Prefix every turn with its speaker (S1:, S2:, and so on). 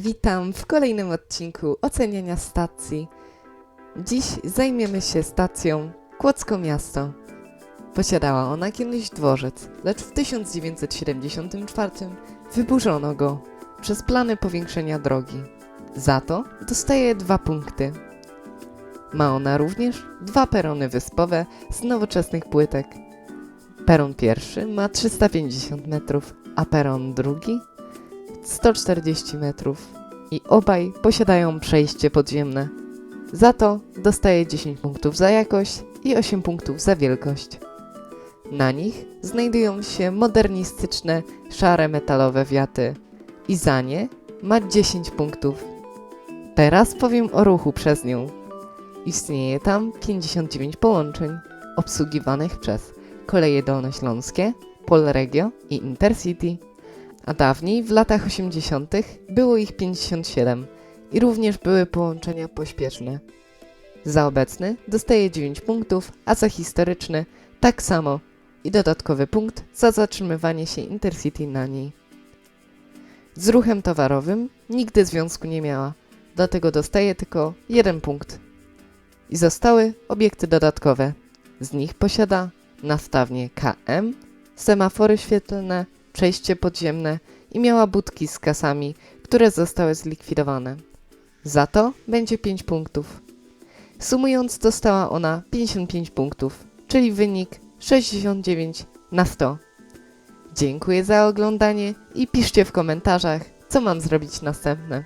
S1: Witam w kolejnym odcinku oceniania stacji. Dziś zajmiemy się stacją Kłodzko Miasto. Posiadała ona kiedyś dworzec, lecz w 1974 wyburzono go przez plany powiększenia drogi. Za to dostaje dwa punkty. Ma ona również dwa perony wyspowe z nowoczesnych płytek. Peron pierwszy ma 350 metrów, a peron drugi 140 metrów i obaj posiadają przejście podziemne. Za to dostaje 10 punktów za jakość i 8 punktów za wielkość. Na nich znajdują się modernistyczne, szare metalowe wiaty i za nie ma 10 punktów. Teraz powiem o ruchu przez nią. Istnieje tam 59 połączeń obsługiwanych przez koleje dolnośląskie, Polregio i Intercity a dawniej, w latach 80., było ich 57 i również były połączenia pośpieszne. Za obecny dostaje 9 punktów, a za historyczny tak samo i dodatkowy punkt za zatrzymywanie się Intercity na niej. Z ruchem towarowym nigdy związku nie miała, dlatego dostaje tylko jeden punkt. I zostały obiekty dodatkowe. Z nich posiada nastawnie KM, semafory świetlne, przejście podziemne i miała budki z kasami, które zostały zlikwidowane. Za to będzie 5 punktów. Sumując dostała ona 55 punktów, czyli wynik 69 na 100. Dziękuję za oglądanie i piszcie w komentarzach, co mam zrobić następne.